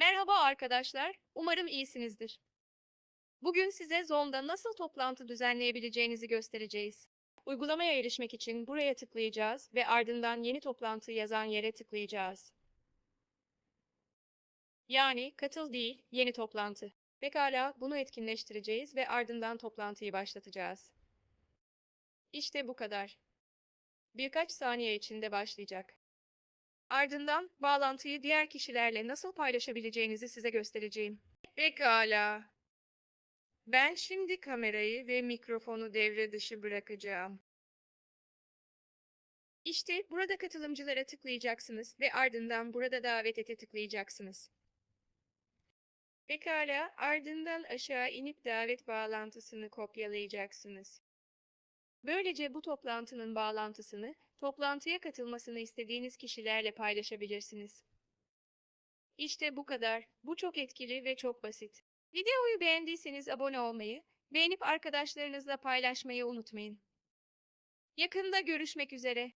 Merhaba arkadaşlar, umarım iyisinizdir. Bugün size Zoom'da nasıl toplantı düzenleyebileceğinizi göstereceğiz. Uygulamaya erişmek için buraya tıklayacağız ve ardından yeni toplantı yazan yere tıklayacağız. Yani katıl değil, yeni toplantı. Pekala, bunu etkinleştireceğiz ve ardından toplantıyı başlatacağız. İşte bu kadar. Birkaç saniye içinde başlayacak. Ardından bağlantıyı diğer kişilerle nasıl paylaşabileceğinizi size göstereceğim. Pekala. Ben şimdi kamerayı ve mikrofonu devre dışı bırakacağım. İşte burada katılımcılara tıklayacaksınız ve ardından burada davet ete tıklayacaksınız. Pekala, ardından aşağı inip davet bağlantısını kopyalayacaksınız. Böylece bu toplantının bağlantısını, toplantıya katılmasını istediğiniz kişilerle paylaşabilirsiniz. İşte bu kadar. Bu çok etkili ve çok basit. Videoyu beğendiyseniz abone olmayı, beğenip arkadaşlarınızla paylaşmayı unutmayın. Yakında görüşmek üzere.